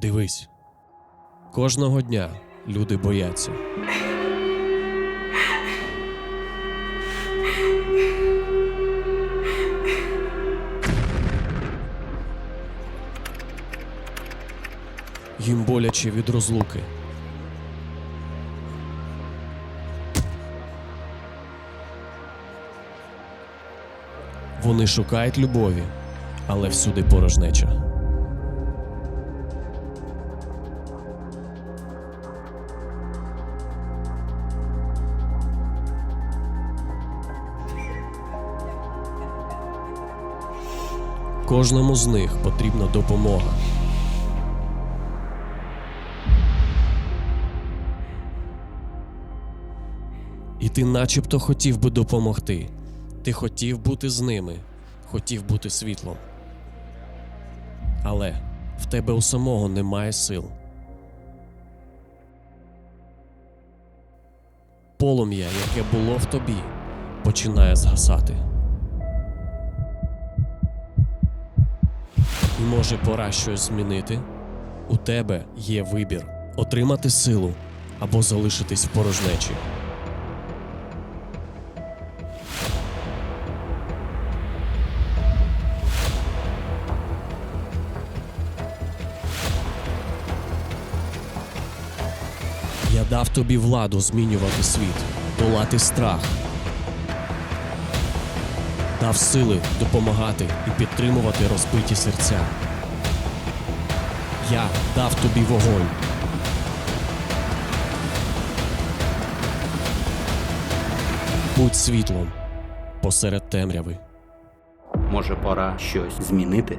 Дивись. Кожного дня люди бояться. Їм боляче від розлуки. Вони шукають любові, але всюди порожнеча. Кожному з них потрібна допомога. І ти начебто хотів би допомогти. Ти хотів бути з ними, хотів бути світлом. Але в тебе у самого немає сил. Полум'я, яке було в тобі, починає згасати. Може пора щось змінити? У тебе є вибір отримати силу або залишитись в порожнечі. Я дав тобі владу змінювати світ, долати страх. Дав сили допомагати і підтримувати розбиті серця. Я дав тобі вогонь. Будь світлом посеред темряви. Може, пора щось змінити?